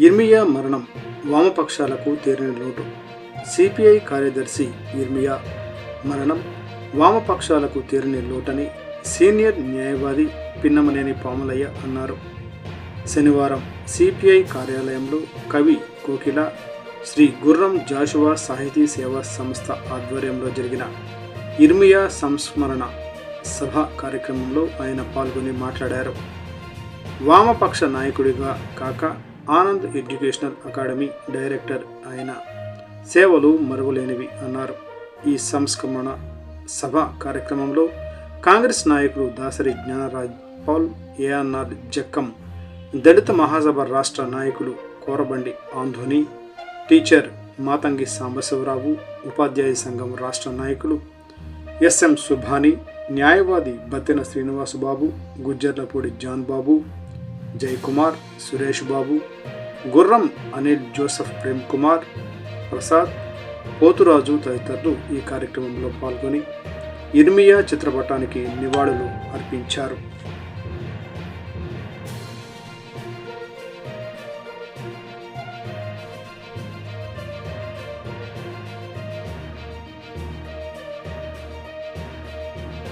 ఇర్మియా మరణం వామపక్షాలకు తీరని లోటు. సిపిఐ కార్యదర్శి ఇర్మియా మరణం వామపక్షాలకు తీరని లోటని సీనియర్ న్యాయవాది పిన్నమనేని పాములయ్య అన్నారు. శనివారం సిపిఐ కార్యాలయంలో కవి కోకిల శ్రీ గుర్రం జాషువా సాహితీ సేవా సంస్థ ఆధ్వర్యంలో జరిగిన ఇర్మియా సంస్మరణ సభ కార్యక్రమంలో ఆయన పాల్గొని మాట్లాడారు. వామపక్ష నాయకుడిగా కాక ఆనంద్ ఎడ్యుకేషనల్ అకాడమీ డైరెక్టర్ ఆయన సేవలు మరువలేనివి అన్నారు. ఈ సంస్మరణ సభ కార్యక్రమంలో కాంగ్రెస్ నాయకులు దాసరి జ్ఞానరాజ్ పాల్ ఏఎన్ఆర్ జక్కం దళిత మహాసభ రాష్ట్ర నాయకులు కోరబండి ఆంధోని టీచర్ మాతంగి సాంబశివరావు ఉపాధ్యాయ సంఘం రాష్ట్ర నాయకులు ఎస్ఎం సుభాని న్యాయవాది బత్తెన శ్రీనివాసబాబు గుజ్జర్లపూడి జాన్ బాబు జయకుమార్ సురేష్ బాబు గుర్రం అనిల్ జోసఫ్ ప్రేమ్ కుమార్ ప్రసాద్ పోతురాజు తదితరులు ఈ కార్యక్రమంలో పాల్గొని ఇర్మియా చిత్రపటానికి నివాళులు అర్పించారు.